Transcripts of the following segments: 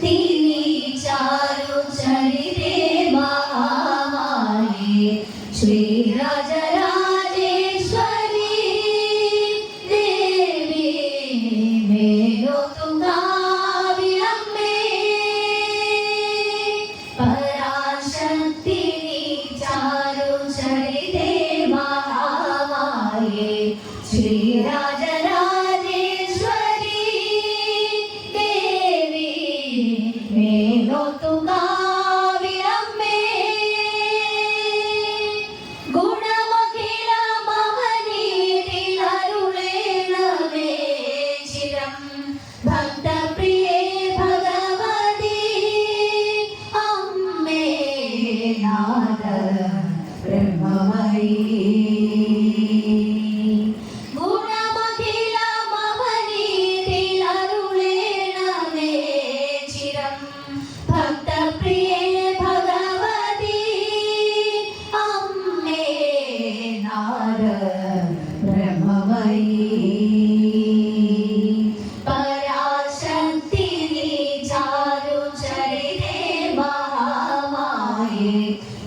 tem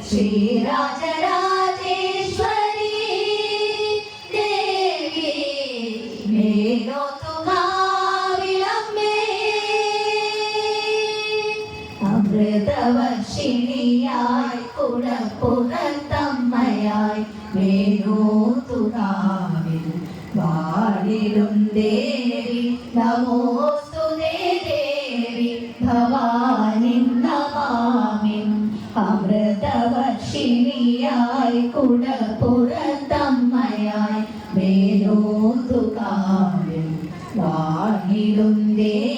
Sri Rajarajeshwari ദേവി മേലോത്തുകാവിളമ്മേ അമൃതവർഷിണിയായി കുടപ്പുറത്തമ്മയായി മേലോത്തുകാവിൽ വാടിലും ദേവി നമോസ്തുതേ അമൃതവർഷിണിയായി കുടപ്പുറത്തമ്മയായി കാവ്യം വാങ്ങിടും ദേവി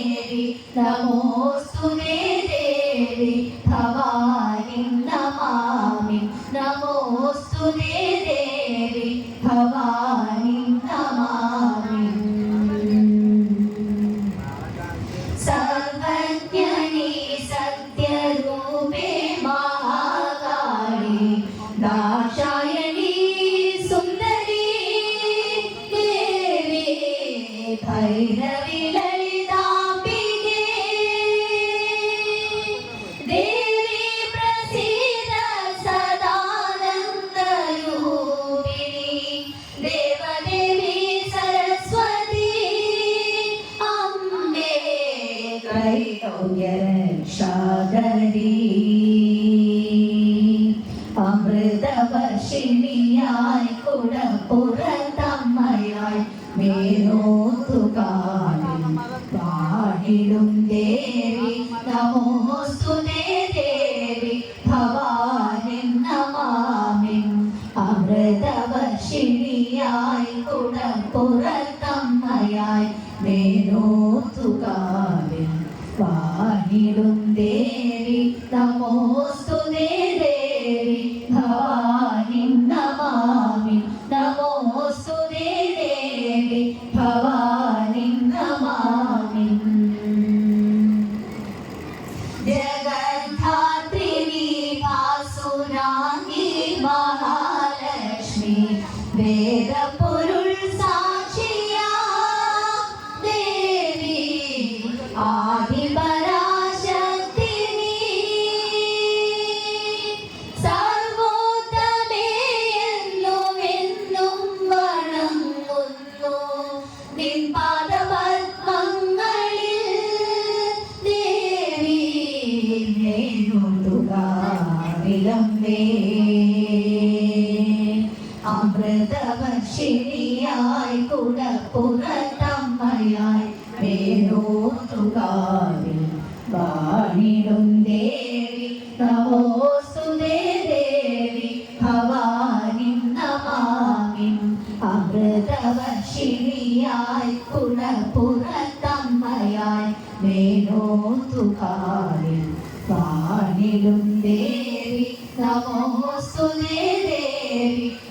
കുടപ്പുറത്തമ്മയായി മേനോത്തുകാലിൽ പാടിടും ദേവി. നമോസ്തുതേ ദേവി ഭവാനി നമാമി അമൃതവർഷിണിയായി കുടപ്പുറത്തമ്മയായി മേനോത്തുകാലിൽ പാടിടും ദേവി. ഭവാനി നമാമി ജഗദ്ധാത്രിണി വാസുരാംഗി മഹാലക്ഷ്മി വേദപൊരുൾ വിലമ്പേ അമൃതവർഷിണിയായി കുടപ്പുറത്തമ്മയായി വേരോത്തുകാവിൽ വാണിടും ദേവി. നമോസ്തുതേ ദേവി ഭവാനി നമാമി. അമൃതവർഷിണിയായി കുടപ്പുറത്തമ്മയായി വേരോത്തുകാവിൽ വാണിടും ദേവി. നമോസ്തുതേ ദേവി ഭവാനി നമാമി